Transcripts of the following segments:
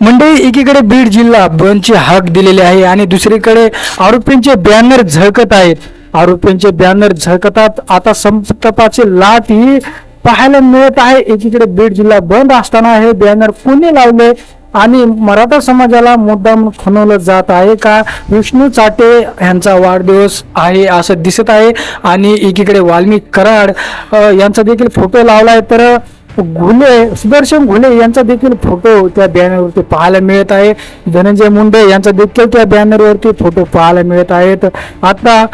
मंडळी एकीकडे बीड जिल्हा बंदचे हाक दिलेले आहे आणि दुसरीकडे आरोपींचे बॅनर झळकत आहेत. आरोपींचे बॅनर झळकतात. आता संतापाची लाट ही पाहायला मिळत आहे. एकीकडे बीड जिल्हा बंद असताना हे बॅनर कोणी लावले आणि मराठा समाजाला मुद्दाम खणवलं जात आहे का? विष्णू चाटे यांचा वाढदिवस आहे असं दिसत आहे. आणि एकीकडे वाल्मिक कराड यांचा देखील फोटो लावला आहे. तर घुले सुदर्शन घुले यांचा देखील फोटो त्या बॅनरवरती पाहायला मिळत आहे. धनंजय मुंडे यांचा देखील त्या बॅनरवरती फोटो पाहायला मिळत आहेत. आता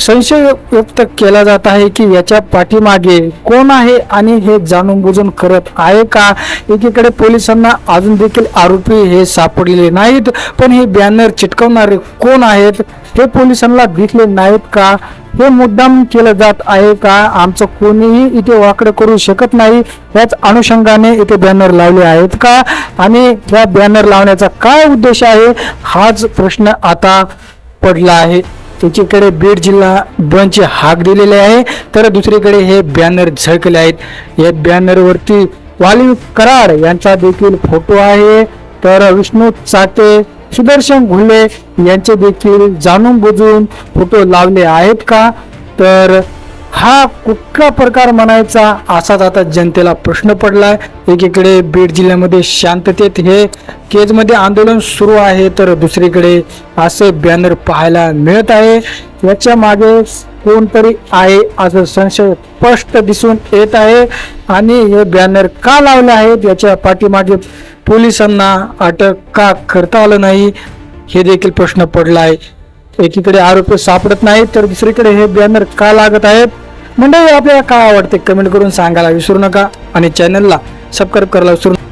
संशय व्यक्त केला जात आहे की याच्या पाठीमागे कोण आहे आणि हे जाणून बुजून करत आहे का? एकीकडे पोलिसांना अजून देखील आरोपी हे सापडलेले नाहीत पण हे बॅनर चिटकवणारे कोण आहेत? हे पोलिसांना दिसले नाहीत का? हे मुद्दाम केलं जात आहे का? आमचं कोणीही इथे वाकडं करू शकत नाही. याच अनुषंगाने इथे बॅनर लावले आहेत का? आणि या बॅनर लावण्याचा काय उद्देश आहे? हाच प्रश्न आता पडला आहे. एकीकडे बीड जिल्हा बंदची हाक दिलेली आहे तर दुसरीकडे हे बॅनर झळकले आहेत. या बॅनरवरती वाली कराड यांचा देखील फोटो आहे. तर विष्णू चाटे सुदर्शन घुले यांचे देखील जाणून बुजून फोटो लावले आहेत का? तर हा कुठला प्रकार म्हणायचा असाच आता जनतेला प्रश्न पडलाय. एकीकडे बीड जिल्ह्यामध्ये शांततेत हे केजमध्ये आंदोलन सुरू आहे तर दुसरीकडे असे बॅनर पाहायला मिळत आहे. याच्या मागे कोणतरी आहे असं संशय स्पष्ट दिसून येत आहे. आणि हे बॅनर का लावले आहेत याच्या पाठीमागे पोलिसांना अटक का करता आलं नाही हे देखील प्रश्न पडला आहे एकीकडे आरोपी सापडत नाहीत तर दुसरीकडे हे बॅनर का लागत आहेत? मंडळी आपल्याला काय आवडते कमेंट करून सांगायला विसरू नका आणि चॅनलला सबस्क्राईब करायला विसरू नका